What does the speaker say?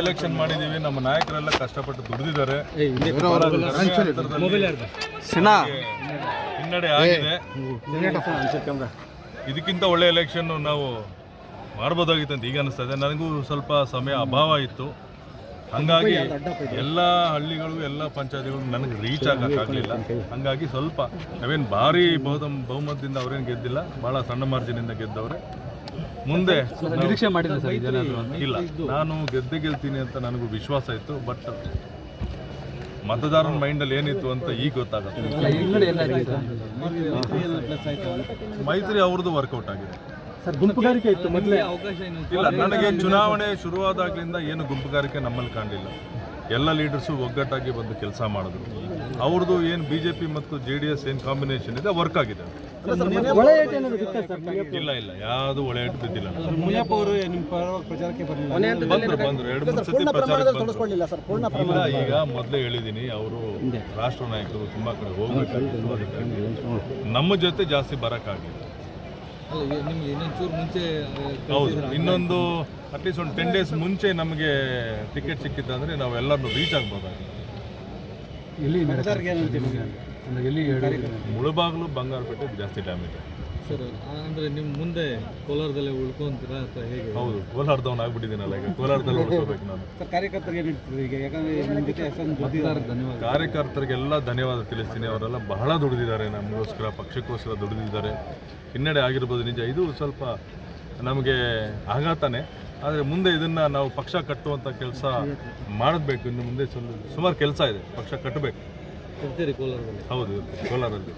Election ಮಾಡಿದೀವಿ ನಮ್ಮ ನಾಯಕರೆಲ್ಲ ಕಷ್ಟಪಟ್ಟು ದುಡಿದಿದ್ದಾರೆ. ಹಿನ್ನಡೆ ಆಗಿದೆ. ಇದಕ್ಕಿಂತ ಒಳ್ಳೆ ಎಲೆಕ್ಷನ್ ನಾವು ಮಾಡ್ಬೋದಾಗಿತ್ತು ಅಂತ ಈಗ ಅನಿಸ್ತಾ ಇದೆ. ನನಗೂ ಸ್ವಲ್ಪ ಸಮಯ ಅಭಾವ ಇತ್ತು. ಹಂಗಾಗಿ ಎಲ್ಲ ಹಳ್ಳಿಗಳು ಎಲ್ಲ ಪಂಚಾಯತಿಗಳು ನನಗೆ ರೀಚ್ ಆಗಕ್ಕಾಗಲಿಲ್ಲ ಹಂಗಾಗಿ ಸ್ವಲ್ಪ ನಾವೇನು ಭಾರಿ ಬಹುದ ಬಹುಮತದಿಂದ ಅವ್ರೇನು ಗೆದ್ದಿಲ್ಲ. ಭಾಳ ಸಣ್ಣ ಮಾರ್ಜಿನಿಂದ ಗೆದ್ದವ್ರೆ. ಮುಂದೆ ನಿರೀಕ್ಷೆ ಮಾಡಿಲ್ಲ ಸರ್ ಇಲ್ಲ. ನಾನು ಗೆದ್ದೆ ಗೆಲ್ತೀನಿ ಅಂತ ನನಗೂ ವಿಶ್ವಾಸ ಇತ್ತು ಬಟ್ ಮತದಾರನ ಮೈಂಡಲ್ಲಿ ಏನಿತ್ತು ಅಂತ ಈಗ ಗೊತ್ತಾಗುತ್ತೆ. ಮೈತ್ರಿ ಅವ್ರದ್ದು ವರ್ಕೌಟ್ ಆಗಿದೆ. ಗುಂಪುಗಾರಿಕೆ ಇತ್ತು ಮೊದಲೇ. ಇಲ್ಲ ನನಗೆ ಚುನಾವಣೆ ಶುರುವಾದಾಗ್ಲಿಂದ ಏನು ಗುಂಪುಗಾರಿಕೆ ನಮ್ಮಲ್ಲಿ ಕಾಣಲಿಲ್ಲ. ಎಲ್ಲ ಲೀಡರ್ಸು ಒಗ್ಗಟ್ಟಾಗಿ ಬಂದು ಕೆಲಸ ಮಾಡಿದ್ರು. ಅವ್ರದ್ದು ಏನು ಬಿ ಜೆ ಪಿ ಮತ್ತು ಜೆ ಡಿ ಎಸ್ ಏನು ಕಾಂಬಿನೇಷನ್ ಇದೆ ವರ್ಕ್ ಆಗಿದೆ. ಒಳ ಇಲ್ಲ ಇಲ್ಲ ಯಾವುದು ಒಳ್ಳೆ ಇಟ್ಟು ಬಿದ್ದಿಲ್ಲ. ಮುನಿಯಪ್ಪ ಅವರು ನಿಮ್ಮ ಪರವಾಗಿ ಪ್ರಚಾರಕ್ಕೆ ಬರಲಿಲ್ಲ. ಬಂದ್ರು ಬಂದ್ರು ಎರಡು ಮೂರು ಸತಿ ಪ್ರಚಾರಕ್ಕೆ ಬಂದ್ರು. ಸರ್ ಪೂರ್ಣ ಇಲ್ಲ ಈಗ ಮೊದಲೇ ಹೇಳಿದ್ದೀನಿ ಅವರು ರಾಷ್ಟ್ರ ನಾಯಕರು ತುಂಬಾ ಕಡೆ ಹೋಗಬೇಕು ನಮ್ಮ ಜೊತೆ ಜಾಸ್ತಿ ಬರೋಕ್ಕಾಗಿಲ್ಲ ಹೌದು ಇನ್ನೊಂದು ಅಟ್ಲೀಸ್ಟ್ ಒಂದು ಟೆನ್ ಡೇಸ್ ಮುಂಚೆ ನಮಗೆ ಟಿಕೆಟ್ ಸಿಕ್ಕಿತ್ತಂದ್ರೆ ನಾವೆಲ್ಲರನ್ನು ರೀಚ್ ಆಗ್ಬೋದಾಗಿತ್ತು ಎಲ್ಲಿ ಎಲ್ಲಿ ಮುಳುಬಾಗ್ಲು ಬಂಗಾರಪೇಟೆ ಜಾಸ್ತಿ ಡ್ಯಾಮೇಜ್ ಸರ್ ಅಂದ್ರೆ ನಿಮ್ಮ ಮುಂದೆ ಕೋಲಾರದಲ್ಲೇ ಉಳ್ಕೊಂತೀರಾ ಅಥವಾ ಹೇಗೆ? ಹೌದು ಕೋಲಾರದವನ್ ಆಗ್ಬಿಟ್ಟಿದ್ದೀನಲ್ಲ ಈಗ. ಕೋಲಾರದಲ್ಲಿ ಉಳ್ಕೋಬೇಕು ನಾನು. ಸರ್ ಕಾರ್ಯಕರ್ತರಿಗೆ ಈಗ? ಯಾಕಂದ್ರೆ ನಿಮ್ಮ ಜೊತೆ ಅಷ್ಟೊಂದು ಧನ್ಯವಾದ ಕಾರ್ಯಕರ್ತರಿಗೆಲ್ಲ ಧನ್ಯವಾದ ತಿಳಿಸ್ತೀನಿ. ಅವರೆಲ್ಲ ಬಹಳ ದುಡಿದಿದ್ದಾರೆ. ನಮಗೋಸ್ಕರ ಪಕ್ಷಕ್ಕೋಸ್ಕರ ದುಡಿದಿದ್ದಾರೆ. ಹಿನ್ನಡೆ ಆಗಿರ್ಬೋದು ನಿಜ. ಇದು ಸ್ವಲ್ಪ ನಮಗೆ ಆಘಾತನೇ. ಆದರೆ ಮುಂದೆ ಇದನ್ನು ನಾವು ಪಕ್ಷ ಕಟ್ಟುವಂಥ ಕೆಲಸ ಮಾಡಬೇಕು ಇನ್ನು ಮುಂದೆ ಸ್ವಲ್ಪ ಸುಮಾರು ಕೆಲಸ ಇದೆ. ಪಕ್ಷ ಕಟ್ಟಬೇಕು ಇರ್ತೀರಿ ಕೋಲಾರದಲ್ಲಿ? ಹೌದು ಕೋಲಾರಲ್ಲಿ.